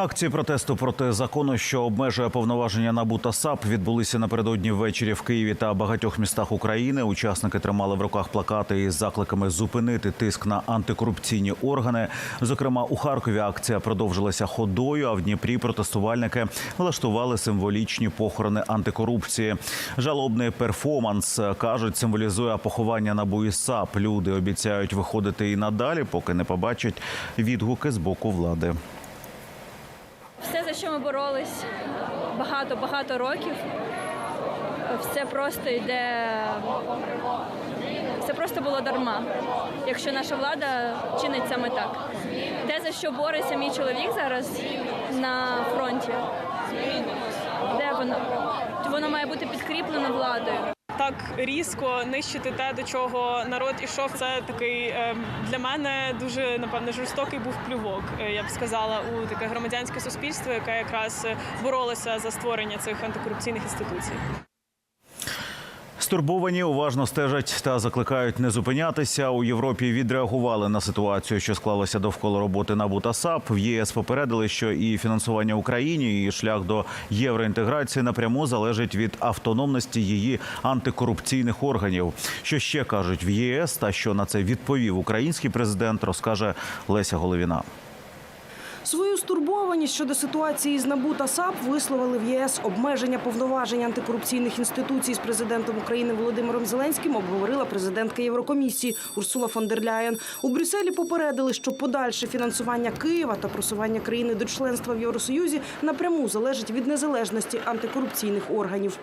Акції протесту проти закону, що обмежує повноваження НАБУ та САП, відбулися напередодні ввечері в Києві та багатьох містах України. Учасники тримали в руках плакати із закликами зупинити тиск на антикорупційні органи. Зокрема, у Харкові акція продовжилася ходою. А в Дніпрі протестувальники влаштували символічні похорони антикорупції. Жалобний перформанс кажуть, символізує поховання НАБУ і САП. Люди обіцяють виходити і надалі, поки не побачать відгуки з боку влади. Все, що ми боролись багато-багато років, все просто йде. Це просто було дарма, якщо наша влада чинить саме так. Те, за що бореться мій чоловік зараз на фронті, де воно? Воно має бути підкріплено владою. Так різко нищити те, до чого народ ішов. Це такий е, для мене дуже напевно жорстокий був плювок. е, Я б сказала, у таке громадянське суспільство, яке якраз боролося за створення цих антикорупційних інституцій. Стурбовані уважно стежать та закликають не зупинятися. У Європі відреагували на ситуацію, що склалася довкола роботи НАБУ та САП. В ЄС попередили, що і фінансування Україні, і шлях до євроінтеграції напряму залежить від автономності її антикорупційних органів. Що ще кажуть в ЄС, та що на це відповів український президент, розкаже Леся Головіна. Свою стурбованість щодо ситуації з НАБУ та САП висловили в ЄС обмеження повноважень антикорупційних інституцій з президентом України Володимиром Зеленським. Обговорила президентка Єврокомісії Урсула фон дер Ляєн. У Брюсселі попередили, що подальше фінансування Києва та просування країни до членства в Євросоюзі напряму залежить від незалежності антикорупційних органів.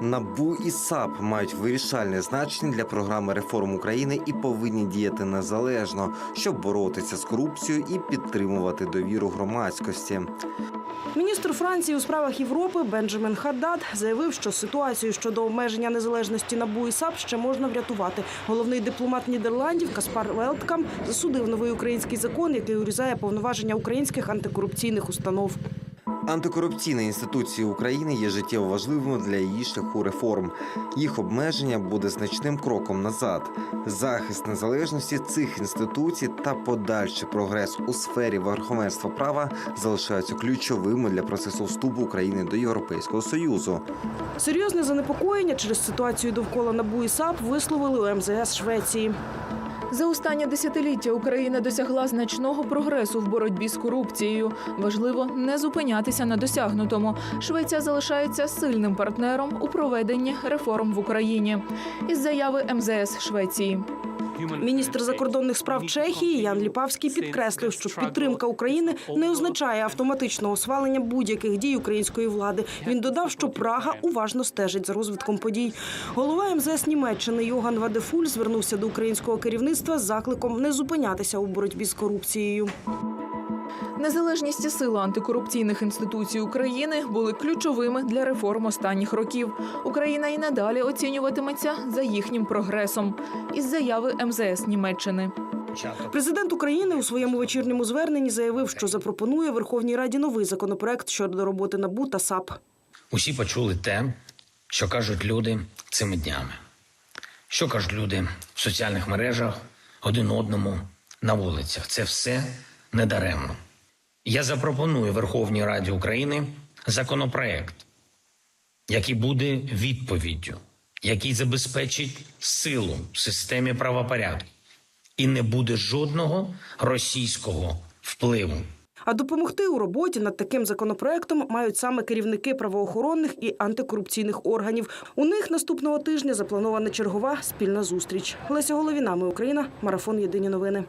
НАБУ і САП мають вирішальне значення для програми реформ України і повинні діяти незалежно, щоб боротися з корупцією і підтримувати довіру громадськості. Міністр Франції у справах Європи Бенджамін Хаддад заявив, що ситуацію щодо обмеження незалежності НАБУ і САП ще можна врятувати. Головний дипломат Нідерландів Каспар Велткам засудив новий український закон, який урізає повноваження українських антикорупційних установ. Антикорупційні інституції України є життєво важливими для її шляху реформ. Їх обмеження буде значним кроком назад. Захист незалежності цих інституцій та подальший прогрес у сфері верховенства права залишаються ключовими для процесу вступу України до Європейського союзу. Серйозне занепокоєння через ситуацію довкола НАБУ і САП висловили у МЗС Швеції. За останнє десятиліття Україна досягла значного прогресу в боротьбі з корупцією. Важливо не зупинятися на досягнутому. Швеція залишається сильним партнером у проведенні реформ в Україні. Із заяви МЗС Швеції. Міністр закордонних справ Чехії Ян Ліпавський підкреслив, що підтримка України не означає автоматичного свалення будь-яких дій української влади. Він додав, що Прага уважно стежить за розвитком подій. Голова МЗС Німеччини Йоган Вадефуль звернувся до українського керівництва з закликом не зупинятися у боротьбі з корупцією. Незалежність і сила антикорупційних інституцій України були ключовими для реформ останніх років. Україна і надалі оцінюватиметься за їхнім прогресом. Із заяви МЗС Німеччини. Президент України у своєму вечірньому зверненні заявив, що запропонує Верховній Раді новий законопроект щодо роботи НАБУ та САП. Усі почули те, що кажуть люди цими днями. Що кажуть люди в соціальних мережах один одному на вулицях. Це все недаремно. Я запропоную Верховній Раді України законопроект, який буде відповіддю, який забезпечить силу в системі правопорядку і не буде жодного російського впливу. А допомогти у роботі над таким законопроектом мають саме керівники правоохоронних і антикорупційних органів. У них наступного тижня запланована чергова спільна зустріч. Леся Головіна, ми Україна, марафон Єдині новини.